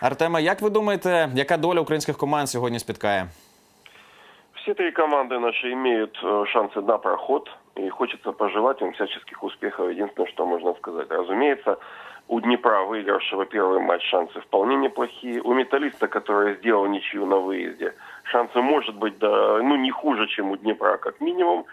Артема, як ви думаєте, яка доля українських команд сьогодні спіткає? Все три команды наши имеют э, шансы на проход, и хочется пожелать им всяческих успехов. Единственное, что можно сказать. Разумеется, у Днепра, выигравшего первый матч, шансы вполне неплохие. У Металлиста, который сделал ничью на выезде, шансы, может быть, да, ну, не хуже, чем у Днепра, как минимум.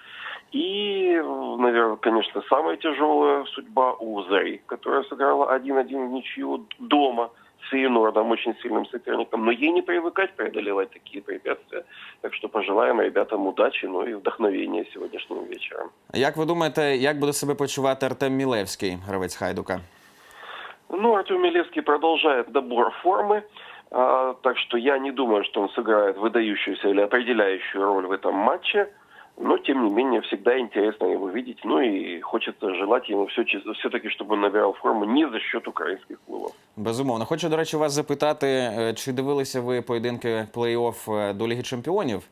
И, наверное, конечно, самая тяжелая судьба у Зари, которая сыграла 1-1 в ничью дома с Фейнордом, очень сильным соперником. Но ей не привыкать преодолевать такие препятствия. Так что пожелаем ребятам удачи, ну и вдохновения сегодняшним вечером. Як ви думаєте, як буде себе почувати Артем Мілевський, гравець Хайдука? Ну, Артем Милевский продолжает добор формы. а, так что я не думаю, что он сыграет выдающуюся или определяющую роль в этом матче. Но, тем не менее, всегда интересно его видеть. Ну и хочется желать ему все, все-таки, чтобы он набирал форму не за счет украинских клубов. Безумовно. Хочу, до речі, вас запитати, е, чи дивилися ви поєдинки плей-офф е, до Ліги Чемпіонів?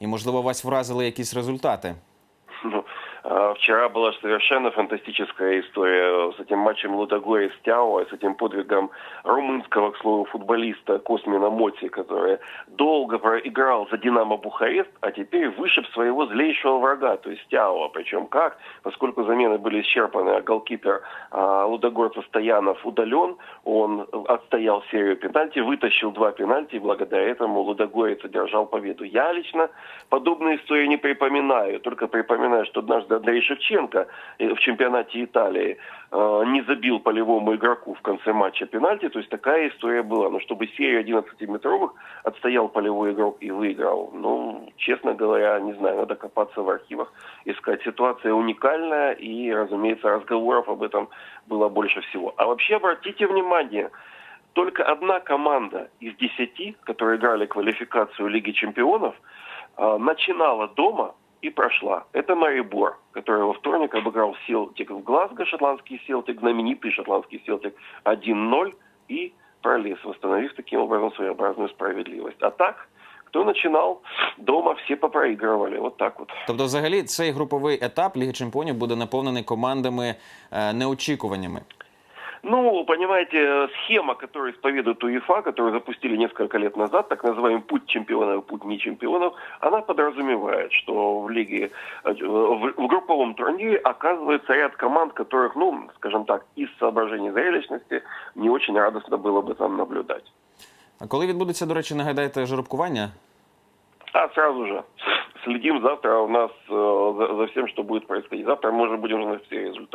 І, можливо, вас вразили якісь результати? Ну, Вчера была совершенно фантастическая история с этим матчем Лудогорец Тяо, с этим подвигом румынского, к слову, футболиста Космина Моти, который долго проиграл за Динамо Бухарест, а теперь вышиб своего злейшего врага, то есть Тяо. Причем как? Поскольку замены были исчерпаны, а голкипер а, Лудогорца Стоянов удален, он отстоял серию пенальти, вытащил два пенальти, и благодаря этому Лудогорец одержал победу. Я лично подобные истории не припоминаю, только припоминаю, что однажды Андрей Шевченко э, в чемпионате Италии э, не забил полевому игроку в конце матча пенальти, то есть такая история была. Но чтобы серию 11-метровых отстоял полевой игрок и выиграл, ну, честно говоря, не знаю, надо копаться в архивах, искать. Ситуация уникальная и, разумеется, разговоров об этом было больше всего. А вообще обратите внимание, только одна команда из десяти, которые играли квалификацию Лиги Чемпионов, э, начинала дома и прошла. Это Марибор, который во вторник обыграл Селтик в Глазго, шотландский Селтик, знаменитый шотландский Селтик 1-0 и пролез, восстановив таким образом своеобразную справедливость. А так, кто начинал дома, все попроигрывали. Вот так вот. Тобто, взагалі, цей груповий етап Ліги Чемпіонів буде наповнений командами е, неочікуваннями. Ну, понимаете, схема, которую исповедует УЕФА, которую запустили несколько лет назад, так называемый путь чемпионов и путь не чемпионов, она подразумевает, что в лиге, э, в, в групповом турнире оказывается ряд команд, которых, ну, скажем так, из соображений зрелищности не очень радостно было бы там наблюдать. А коли відбудеться, до речі, нагадайте жеребкування? А сразу же следим завтра у нас э, за, за всем, что будет происходить. Завтра мы уже будем знать все результаты.